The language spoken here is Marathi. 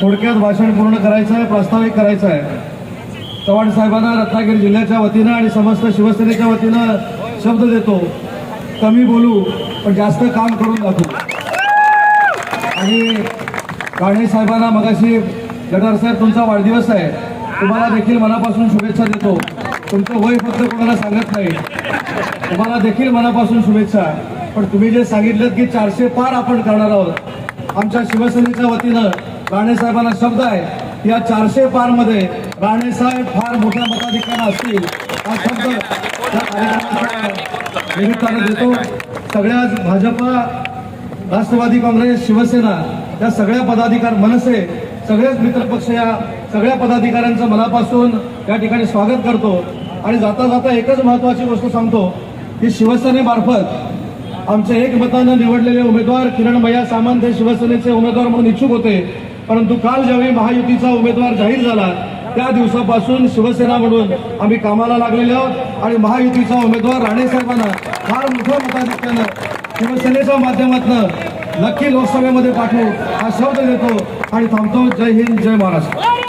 थोडक्यात भाषण पूर्ण करायचं आहे प्रास्ताविक करायचं आहे. चव्हाण साहेबांना रत्नागिरी जिल्ह्याच्या वतीनं आणि समस्त शिवसेनेच्या वतीनं शब्द देतो. कमी बोलू पण जास्त काम करून दाखवू. आणि काणे साहेबांना मगाशी गटार साहेब तुमचा वाढदिवस आहे. तुम्हाला देखील मनापासून शुभेच्छा देतो. तुमचं वय फक्त कोणाला सांगत नाही. तुम्हाला देखील मनापासून शुभेच्छा. पण तुम्ही जे सांगितलं की चारशे पार आपण करणार आहोत आमच्या शिवसेनेच्या वतीनं राणेसाहेबांना शब्द आहे. या चारशे पारमध्ये फार मोठ्या मताधिकाऱ्या असतील. हा शब्द निमित्तानं देतो. सगळ्या भाजपा राष्ट्रवादी काँग्रेस शिवसेना या सगळ्या पदाधिकार मनसे सगळेच मित्रपक्ष या सगळ्या पदाधिकाऱ्यांचं मनापासून या ठिकाणी स्वागत करतो. आणि जाता जाता एकच महत्वाची गोष्ट सांगतो की शिवसेनेमार्फत आमचे एक मतानं निवडलेले उमेदवार किरण भैया सामंत हे शिवसेनेचे उमेदवार म्हणून इच्छुक होते. परंतु काल ज्यावेळी महायुतीचा उमेदवार जाहीर झाला त्या दिवसापासून शिवसेना म्हणून आम्ही कामाला लागलेले आहोत आणि महायुतीचा उमेदवार राणे साहेबांना फार मोठ्या मताधिक्यानं शिवसेनेच्या माध्यमातून नक्की लोकसभेमध्ये पाठवू हा शब्द देतो आणि थांबतो. जय हिंद जय महाराष्ट्र.